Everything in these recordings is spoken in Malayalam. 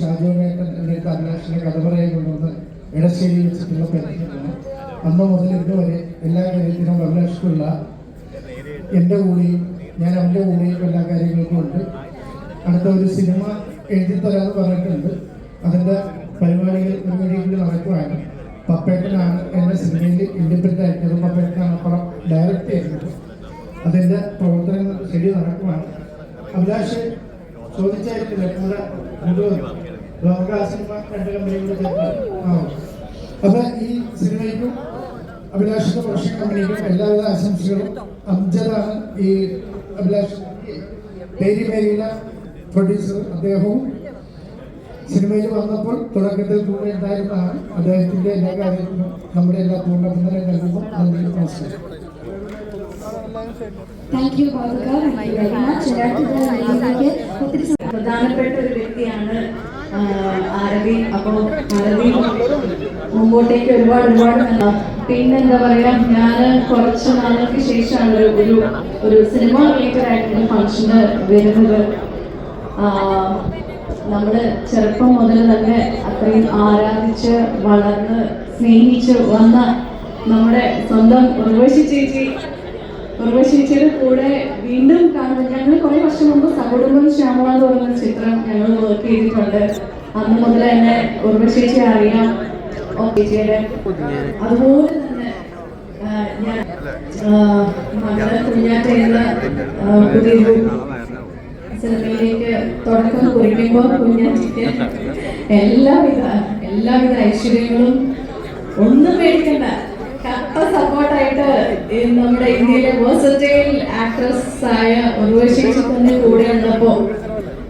ഷാജോനേട്ടൻ എന്റെ അടുത്ത് അഭിലാഷിനെ കഥ കൊണ്ടുവന്ന് ഇടശ്ശേരി വെച്ചിട്ടുള്ള പരിചയമാണ്. അന്ന് മുതൽ ഇതുവരെ വരെ എല്ലാ കാര്യത്തിനും അഭിലാഷിക്കുള്ള എന്റെ കൂടെയും ഞാൻ അവന്റെ കൂടെയും എല്ലാ കാര്യങ്ങൾക്കും ഉണ്ട്. അടുത്ത ഒരു സിനിമ എഴുതി തരാമെന്ന് പറഞ്ഞിട്ടുണ്ട്. അതിന്റെ പരിപാടികൾ ഒരു വഴിയിൽ നടക്കുകയാണ് പപ്പേട്ടനാണ് എന്റെ സിനിമയിൽ ഇൻഡിപെൻഡന്റ് ആയിട്ടുള്ളത്. പപ്പേട്ടനാണ് പടം ഡയറക്റ്റ് ചെയ്യുന്നത്. അതിന്റെ പ്രവർത്തനങ്ങൾ ശരി നടക്കുവാണ്. അഭിലാഷ് ചോദിച്ചായിട്ടില്ല നമ്മുടെ ലോക സിനിമ രണ്ട് കമ്പനികളുടെ അപ്പൊ ഈ സിനിമയ്ക്കും അഭിലാഷ് പ്രൊഡക്ഷൻ കമ്പനിക്കും എല്ലാവിധ ആശംസകളും അംജദാണ് ഈ അഭിലാഷ് മേരിയിലെ പ്രൊഡ്യൂസർ അദ്ദേഹവും സിനിമയിൽ വന്നപ്പോൾ തുടക്കത്തിൽ കൂടെ ഉണ്ടായിരുന്നതാണ് അദ്ദേഹത്തിന്റെ എല്ലാ കാര്യത്തിനും നമ്മുടെ എല്ലാ പൂർണ പിന്തുണ നൽകുമ്പോൾ നന്ദി നമസ്കാരം താങ്ക് യു ഒത്തിരി പ്രധാനപ്പെട്ട ഒരു വ്യക്തിയാണ് ആരവി അപ്പോൾ ആരവി മുമ്പോട്ടേക്ക് ഒരുപാട് ഒരുപാട് പിന്നെന്താ പറയാ ഞാൻ കുറച്ച് നാളുകൾക്ക് ശേഷമാണ് ഒരു ഒരു സിനിമ റിലേറ്റഡ് ആയിട്ടുള്ള ഫംഗ്ഷന് വരുന്നത് നമ്മൾ ചെറുപ്പം മുതൽ തന്നെ അത്രയും ആരാധിച്ച് വളർന്ന് സ്നേഹിച്ച് വന്ന നമ്മുടെ സ്വന്തം ഉർവശി ചേച്ചി ഉർവശിച്ചിയുടെ കൂടെ വീണ്ടും കാണുന്നത് ഞങ്ങൾ കുറെ വർഷം മുമ്പ് സകുടുംബം ശ്യാമള എന്ന് പറയുന്ന ചിത്രം ഞങ്ങൾ വർക്ക് ചെയ്തിട്ടുണ്ട്. അന്ന് മുതൽ തന്നെ ഉർവശേച്ചി അറിയാം. ഓ ചേച്ചിയുടെ അതുപോലെ തന്നെ ഞാൻ കുഞ്ഞാറ്റ എന്ന പുതിയൊരു സിനിമയിലേക്ക് തുടക്കം കുറിക്കുമ്പോൾ കുഞ്ഞാറ്റിക്ക് എല്ലാവിധ എല്ലാവിധ ഐശ്വര്യങ്ങളും ഒന്നും പേടിക്കണ്ട. കട്ട സപ്പോർട്ടായിട്ട് നമ്മൾ ആക്ട്രസ് ആയ ഉർവശേഷി തന്നെ കൂടെ ഉള്ളപ്പോ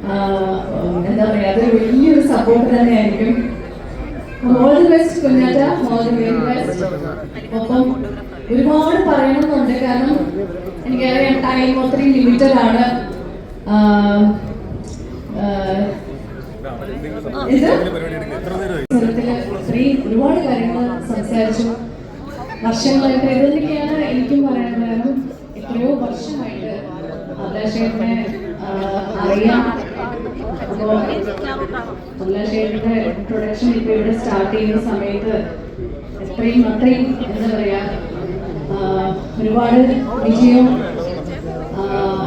ആഹ്, എന്താ പറയാ അതൊരു വലിയൊരു സപ്പോർട്ട് തന്നെയായിരിക്കും. ഒപ്പം ഒരുപാട് പറയണമെന്നുണ്ട്. കാരണം എനിക്കറിയാം ടൈം ഒത്തിരി ലിമിറ്റഡ് ആണ്. ഇത്? ഒരുപാട് കാര്യങ്ങൾ സംസാരിച്ചു. വർഷങ്ങളായിട്ട് ഇതൊക്കെയാണ് എനിക്കും പറയാനുള്ളത്? കാരണം എത്രയോ വർഷമായിട്ട് പ്രൊഡക്ഷൻ ഇപ്പൊ ഇവിടെ സ്റ്റാർട്ട് ചെയ്യുന്ന സമയത്ത് എത്രയും അത്രയും എന്താ പറയാ ഒരുപാട് വിജയവും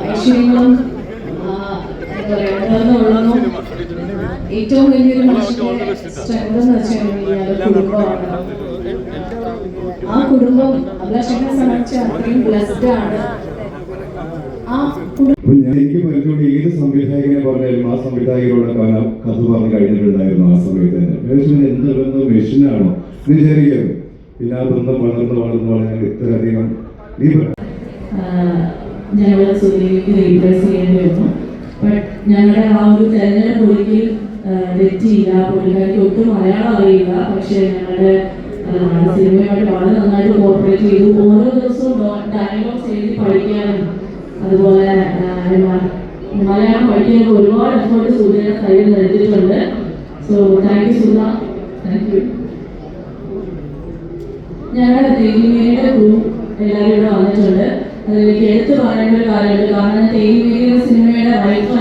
ഐശ്വര്യങ്ങളും എന്താ പറയാ ഉണർന്നുള്ളതും ഏറ്റവും വലിയൊരു മനുഷ്യന്റെ സ്ട്രെങ്ത് എന്ന് വെച്ച് കഴിഞ്ഞാൽ കുടുംബമാണ്. ആ കുടുംബം അഭിലാഷനെ സംബന്ധിച്ച് അത്രയും ബ്ലസ്ഡ് ആണ്. ആ കുടുംബം ഞാൻ എനിക്ക് ഏത് സംവിധായകനെ പറഞ്ഞാലും ആ സംവിധായകരോട് പല കഥ പറഞ്ഞു കഴിഞ്ഞിട്ടുണ്ടായിരുന്നു ആ സമയത്ത് തന്നെ. എന്ത് ബന്ധം മെഷീനാണോ? പിന്നെ ആ ബന്ധം വളർന്ന് വളർന്ന് വളർന്ന് ഇത്രയധികം നീ റീപ്ലേസ് ചെയ്യേണ്ടി വന്നു ബട്ട് ഞങ്ങളുടെ ആ ഒരു തെരഞ്ഞെടുപ്പ് ഒരിക്കലും തെറ്റിയില്ല പുള്ളിക്കാരിക്ക് ഒട്ടും മലയാളം അറിയില്ല. പക്ഷെ ഞങ്ങളുടെ സിനിമയായിട്ട് വളരെ നന്നായിട്ട് കോർപ്പറേറ്റ് ചെയ്തു. ഓരോ ദിവസവും ഡയലോഗ്സ് എഴുതി പഠിക്കാനും അതുപോലെ മലയാളം പഠിക്കാനും ഒരുപാട് എഫേർട്ട് സൂര്യ കയ്യിൽ നൽകിയിട്ടുണ്ട് so thank you Sudha. Thank you ഞങ്ങളുടെ തേയിലയുടെ ക്രൂ എല്ലാവരും ഇവിടെ വന്നിട്ടുണ്ട്. അതിലേക്ക് എടുത്തു പറയേണ്ട ഒരു കാര്യമുണ്ട്. കാരണം തേയിലയുടെ സിനിമയുടെ റൈറ്റർ